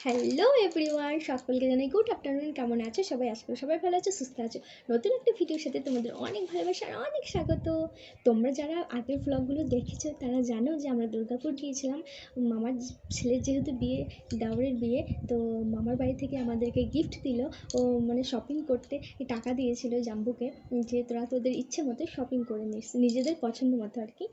Hello everyone সকলকে জানাই good afternoon কেমন আছো? সবাই আজকে সবাই ভালো আছো, সুস্থ আছো। নতুন একটা ভিডিওর সাথে তোমাদের অনেক ভালোবাসা আর অনেক স্বাগত। তোমরা যারা আগের ব্লগগুলো দেখেছ, তারা জানো যে আমরা দুর্গাপুর গিয়েছিলাম। মামার ছেলের যেহেতু বিয়ে দাওরের বিয়ে, তো মামার বাড়ি থেকে আমাদেরকে গিফট দিল। ও মানে শপিং করতে টাকা দিয়েছিল জাম্বুকে, যে তোরা তোদের ইচ্ছে মতো শপিং করে নিস, নিজেদের পছন্দ মতো আর কি।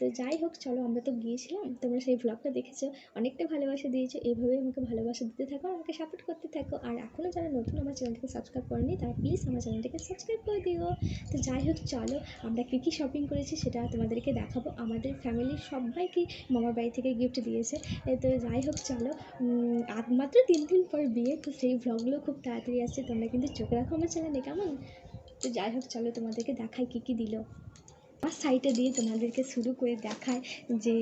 তো যাই হোক, চলো আমরা তো গিয়েছিলাম। তোমরা সেই ব্লগটা দেখেছ, অনেকটা ভালোবাসা দিয়েছ। এইভাবেই আমাকে ভালোবাসা দিতে থাকো আমাকে সাপোর্ট করতে থাকো। আর এখনও যারা নতুন আমার চ্যানেলটাকে সাবস্ক্রাইব করেনি, তারা প্লিজ আমার চ্যানেলটাকে সাবস্ক্রাইব করে দিও। তো যাই হোক, চলো, আমরা কী কী শপিং করেছি সেটা তোমাদেরকে দেখাবো। আমাদের ফ্যামিলির সবাইকে মামার বাড়ি থেকে গিফট দিয়েছে। তো যাই হোক, চলো। মাত্র তিন দিন পর বিয়ে, তো সেই ভ্লগগুলো খুব তাড়াতাড়ি আসছে। তোমরা কিন্তু চোখ রাখো আমার চ্যানেলে, কেমন? তো যাই হোক, চলো তোমাদেরকে দেখাই কী কী দিল। আমার সাইটে দিয়ে তোমাদেরকে শুরু করে দেখায় যে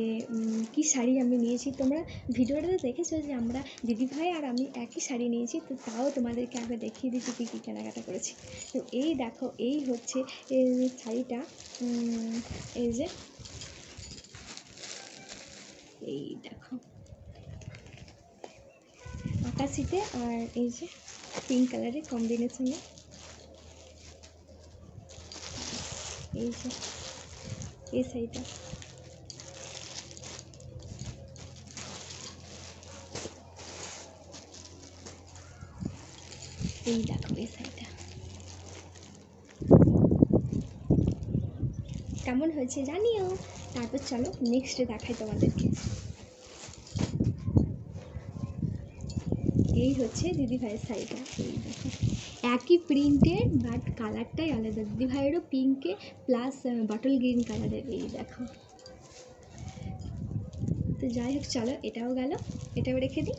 কী শাড়ি আমি নিয়েছি। তোমরা ভিডিওটাতে দেখেছ যে আমরা দিদিভাই আর আমি একই শাড়ি নিয়েছি, তো তাও তোমাদেরকে আগে দেখিয়ে দিচ্ছি কী কী কেনাকাটা করেছি। তো এই দেখো, এই হচ্ছে এই শাড়িটা এই যে, এই দেখো। আকাশিতে আর এই যে পিঙ্ক কালারের কম্বিনেশনে এই যে এই শাড়িটা এই দেখো এই সাইডটা কেমন হয়েছে জানিও? তারপর চলো নেক্সটে দেখাই তোমাদেরকে। এই হচ্ছে দিদি ভাইয়ের শাড়িটা। এই দেখো একই প্রিন্টের বাট কালারটাই আলাদা। দিদি ভাইয়েরও পিঙ্কে প্লাস বটল গ্রিন কালারের এই দেখো। তো যাই হোক, চলো, এটাও গেল। এটাও রেখে দিই।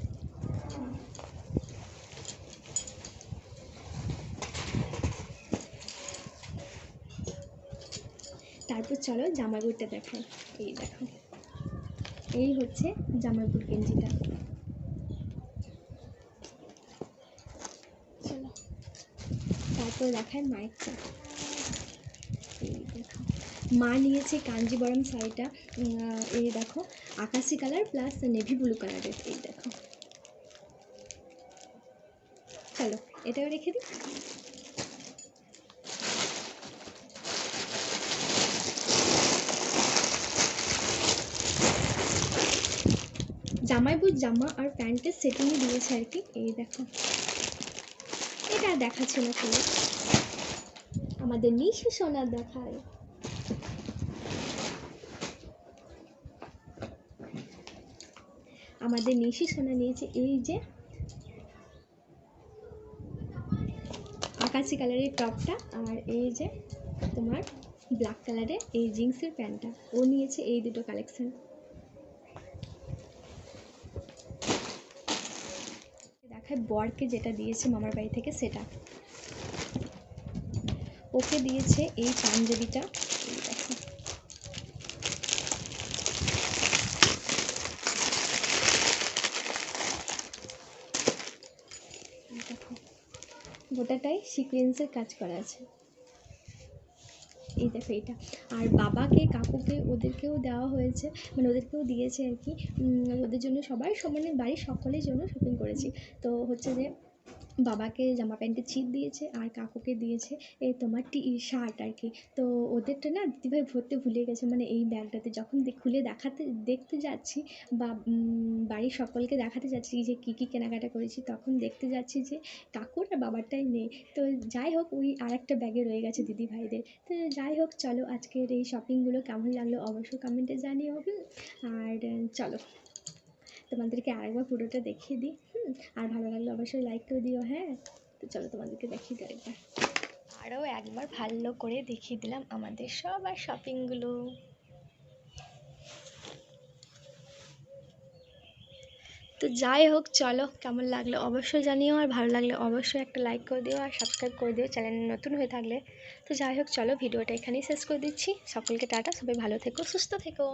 তারপর চলো, জামাগুড়টা দেখাই। এই দেখো। এই হচ্ছে জামাগুড় গেঞ্জিটা চলো তারপর দেখায় এই দেখো। মা নিয়েছে কাঞ্জিবরম শাড়িটা এই দেখো, আকাশি কালার প্লাস নেভি ব্লু কালারের এই দেখো। চলো, এটাও রেখে দিই। জামাই বুঝ জামা আর প্যান্টের সেটিংই দিয়েছে আর কি, এই দেখো। দেখাচ্ছে না খুলে আমাদের নিশু সোনা দেখায়। আমাদের নিশি সোনা নিয়েছে এই যে আকাশি কালারের টপটা আর এই যে তোমার ব্ল্যাক কালারের এই জিন্সের প্যান্টটা। ও নিয়েছে এই দুটো কালেকশন। দেখায় বরকে যেটা দিয়েছে মামার বাড়ি থেকে সেটা। ওকে দিয়েছে এই পাঞ্জাবিটা। গোটাটাই সিকুয়েন্সের কাজ করা আছে। এই দেখো এটা। আর বাবাকে, কাকুকে, ওদেরকেও দেওয়া হয়েছে। মানে ওদেরকেও দিয়েছে আর কি। ওদের জন্য সবাই সমানে বাড়ির সকলের জন্য শপিং করেছি। তো হচ্ছে যে বাবাকে জামা প্যান্টের ছিট দিয়েছে আর কাকুকে দিয়েছে এই তোমার টি শার্ট আর কি। তো ওদেরটা না দিদিভাই ভরতে ভুলে গেছে। মানে এই ব্যাগটাতে যখন খুলে দেখাতে, দেখতে যাচ্ছি বা বাড়ির সকলকে দেখাতে যাচ্ছি যে কী কী কেনাকাটা করেছি, তখন দেখতে যাচ্ছি যে কাকুর আর বাবারটাই নেই। তো যাই হোক, ওই আরেকটা ব্যাগে রয়ে গেছে দিদি ভাইদের তো যাই হোক, চলো আজকের এই শপিংগুলো কেমন লাগল অবশ্যই কমেন্টে জানিও। আর চলো। তোমাদেরকে আরেকবার পুরোটা দেখিয়ে দিই, হুম? আর ভালো লাগলে অবশ্যই লাইক করে দিও হ্যাঁ? তো চলো তোমাদেরকে দেখিয়ে দিই আরেকবার। আরও একবার ভালো করে দেখিয়ে দিলাম আমাদের সবার শপিংগুলো তো যাই হোক, চলো কেমন লাগল অবশ্যই জানিও, আর ভালো লাগলে অবশ্যই একটা লাইক করে দিও, আর সাবস্ক্রাইব করে দিও চ্যানেল নতুন হয়ে থাকলে। তো যাই হোক, চলো ভিডিওটা এখানেই শেষ করে দিচ্ছি। সকলকে টাটা, সবাই ভালো থেকো, সুস্থ থেকো।